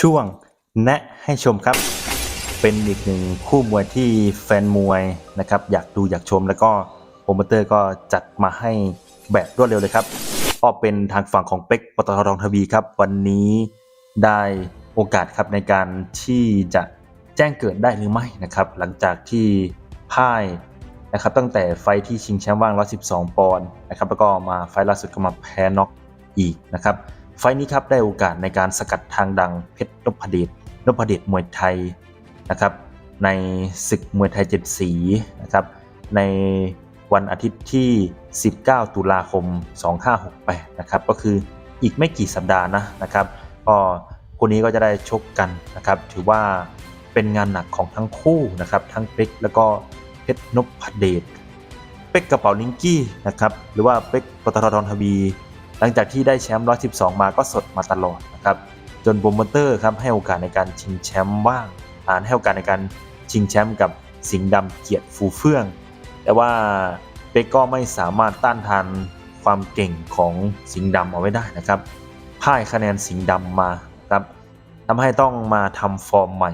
ช่วงแนะให้ชมครับ เป็นอีกหนึ่งคู่มวยที่แฟนมวยนะครับ อยากดูอยากชมแล้วก็โปรโมเตอร์ก็จัดมาให้แบบรวดเร็วเลยครับก็เป็นทางฝั่งของเป็กปตททองทวีครับ วันนี้ได้โอกาสครับในการที่จะแจ้งเกิดได้หรือไม่นะครับ หลังจากที่พ่ายนะครับตั้งแต่ไฟที่ชิงแชมป์ว่าง 112 ปอนด์นะครับแล้วก็มาไฟล่าสุดก็มาแพ้น็อกอีกนะครับ ไฟนี้ครับได้โอกาสในการสกัดทางดังเพชรนพเดชนพเดชมวยไทยนะครับ ในศึกมวยไทยเจ็ดสีนะครับ ในวันอาทิตย์ที่ 19 ตุลาคม 2568 นะครับ ก็คืออีกไม่กี่สัปดาห์นะนะครับก็คู่นี้ก็จะได้ชกกันนะครับ ถือว่าเป็นงานหนักของทั้งคู่นะครับ ทั้งเป็กแล้วก็เพชรนพเดชเป็กกระเป๋าลิงกี้นะครับ หรือว่าเป็กปตททองทวี หลังจากที่ได้แชมป์112 มาก็สดมาตลอดนะครับจนโปรโมเตอร์ครับให้โอกาสในการชิงแชมป์ว่างอ่านให้โอกาสในการชิงแชมป์กับสิงห์ดำเกียรติฟูเฟื่อง แต่ว่าเป๊กก็ไม่สามารถต้านทานความเก่งของสิงห์ดำเอาไว้ได้นะครับพ่ายคะแนนสิงห์ดำมาครับทำให้ต้องมาทำฟอร์มใหม่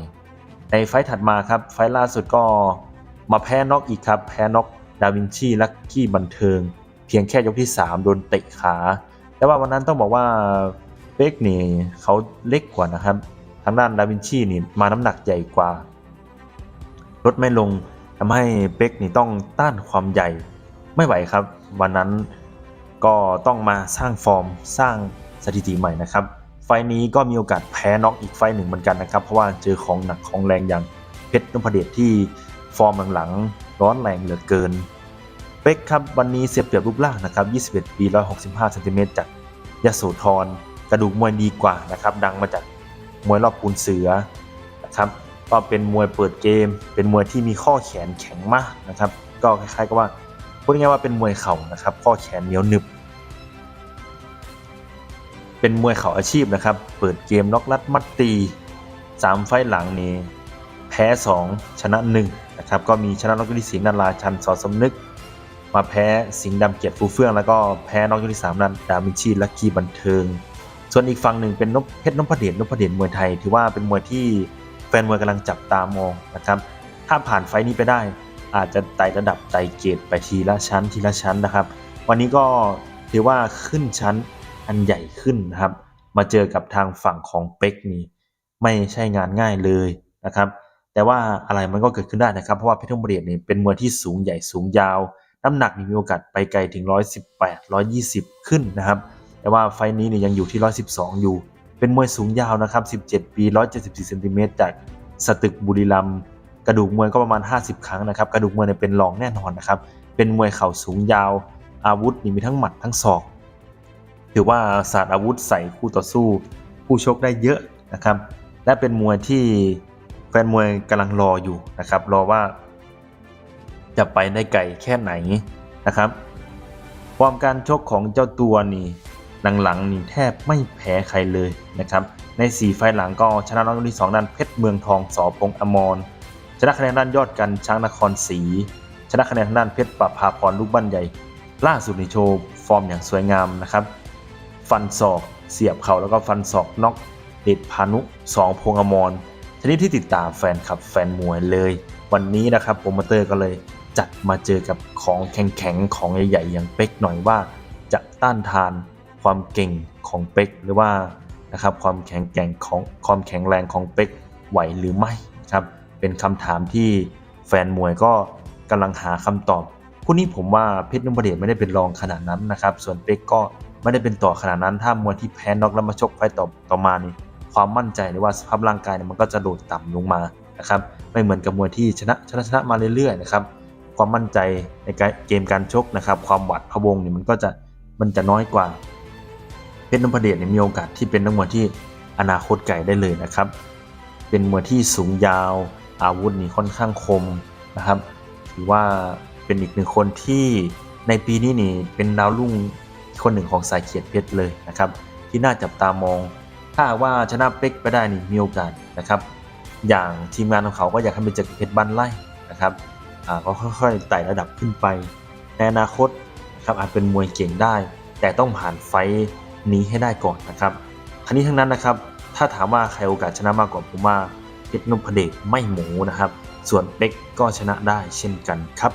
ในไฟท์ถัดมาครับไฟท์ล่าสุดก็มาแพ้น็อกอีกครับ แพ้น็อกดาวินชีลักกี้บันเทิง เพียงแค่ยกที่ 3 โดนเตะขา แต่ว่าวันนั้นต้องบอกว่าเป๊กนี่เขาเล็กกว่านะครับ ทางด้านดาวินชีนี่มาน้ำหนักใหญ่กว่า ลดไม่ลงทำให้เป๊กนี่ต้องต้านความใหญ่ไม่ไหวครับ วันนั้นก็ต้องมาสร้างฟอร์มสร้างสถิติใหม่นะครับ ไฟนี้ก็มีโอกาสแพ้น็อกอีกไฟหนึ่งเหมือนกันนะครับ เพราะว่าเจอของหนักของแรงอย่างเพชรนพเดชที่ฟอร์มหลังๆร้อนแรงเหลือเกิน เป๊กครับวันนี้เสียเปรียบรูปร่างนะครับ 21 ปี 165เซนติเมตรจากยโสธรกระดูกมวยดีกว่านะครับดังมาจากมวยรอบปูนเสือนะครับก็เป็นมวยเปิดเกม เป็นมวยที่มีข้อแขนแข็งมากนะครับ ก็คล้ายๆกับว่าพูดง่ายๆว่าเป็นมวยเข่านะครับ ข้อแขนเหนียวหนึบ เป็นมวยเข่าอาชีพนะครับ เปิดเกมน็อกลัดมัดตี 3 ไฟหลังนี้ แพ้ 2 ชนะ1นะครับก็มีชนะน็อกยุทธศรีนาราชันสอสมนึก มาแพ้สิงห์ดำเกียรติฟูเฟื่อง แล้วก็แพ้น็อกยกที่สามนันดามินชีลักกี้บันเทิง ส่วนอีกฝั่งหนึ่งเป็นนพเพชรนพเดชนพเดชมวยไทย ถือว่าเป็นมวยที่แฟนมวยกำลังจับตามองนะครับ ถ้าผ่านไฟนี้ไปได้ อาจจะไต่ระดับไต่เกรดไปทีละชั้นทีละชั้นนะครับ วันนี้ก็ถือว่าขึ้นชั้นอันใหญ่ขึ้นนะครับ มาเจอกับทางฝั่งของเป็กนี่ไม่ใช่งานง่ายเลยนะครับ แต่ว่าอะไรมันก็เกิดขึ้นได้นะครับ เพราะว่าเพชรนพเดชนี่เป็นมวยที่สูงใหญ่สูงยาว น้ำหนักนี่มีโอกาสไปไกลถึง 118 120 ขึ้นนะครับ แต่ว่าไฟนี้เนี่ยยังอยู่ที่ 112 อยู่ เป็นมวยสูงยาวนะครับ 17 ปี 174เซนติเมตรจากสตึกบุรีรัมย์กระดูกมวยก็ประมาณ 50 ครั้งนะครับ กระดูกมวยเนี่ยเป็นรองแน่นอนนะครับ เป็นมวยเข่าสูงยาว อาวุธนี่มีทั้งหมัดทั้งศอก ถือว่าศาสตร์อาวุธใส่คู่ต่อสู้ ผู้ชกได้เยอะนะครับ และเป็นมวยที่แฟนมวยกำลังรออยู่นะครับ รอว่า จะไปได้ไกลแค่ไหนนะครับ ความการชกของเจ้าตัวนี่หลังๆนี่แทบไม่แพ้ใครเลยนะครับ ใน 4 ไฟล์หลังก็ชนะน็อกยกที่2ด้านเพชรเมืองทองสอพงอมรชนะคะแนนด้านยอดกันช้างนครศรีชนะคะแนนทางด้านเพชรประภาพรลูกบ้านใหญ่ ล่าสุดในโชว์ฟอร์มอย่างสวยงามนะครับ ฟันศอกเสียบเข่าแล้วก็ฟันศอกน็อกเดชพานุสองพงอมรชนิดที่ติดตามแฟนคลับแฟนมวยเลย วันนี้นะครับโปรโมเตอร์ก็เลย จัดมาเจอกับของแข็งๆของใหญ่ๆอย่างเป็กหน่อยว่า จะต้านทานความเก่งของเป็กหรือว่านะครับความแข็งแกร่งของความแข็งแรงของเป็กไหวหรือไม่นะครับเป็นคำถามที่แฟนมวยก็กำลังหาคำตอบคู่นี้ผมว่าเพชรนุ่มเดชไม่ได้เป็นรองขนาดนั้นนะครับส่วนเป็กก็ไม่ได้เป็นต่อขนาดนั้นถ้ามวยที่แพ้น็อกแล้วมาชกไฟต์ต่อต่อมานี่ความมั่นใจหรือว่าสภาพร่างกายเนี่ยมันก็จะโดดต่ำลงมานะครับไม่เหมือนกับมวยที่ชนะชนะชนะมาเรื่อยๆนะครับ ความมั่นใจในเกมการชกนะครับ ความหวัดพะวงเนี่ยมันก็จะมันจะน้อยกว่าเพชรนพเดชเนี่ยมีโอกาสที่เป็นนักมวยที่อนาคตไกลได้เลยนะครับ เป็นมวยที่สูงยาวอาวุธนี่ค่อนข้างคมนะครับถือว่าเป็นอีกหนึ่งคนที่ในปีนี้นี่เป็นดาวรุ่งคนหนึ่งของสายเขียดเพชรเลยนะครับ ที่น่าจับตามอง ถ้าว่าชนะเป็กไปได้นี่มีโอกาสนะครับ อย่างทีมงานของเขาก็อยากให้ไปเจอกับเพชรบ้านไร่นะครับ ก็ค่อยๆไต่ระดับขึ้นไป ในอนาคตนะครับอาจเป็นมวยเก่งได้ แต่ต้องผ่านไฟนี้ให้ได้ก่อนนะครับทั้งนี้ทั้งนั้นนะครับ ถ้าถ้าถามว่าใครโอกาสชนะมากกว่าผมว่าเพชรนพเดชไม่หมูนะครับ ส่วนเป็กก็ชนะได้เช่นกันครับ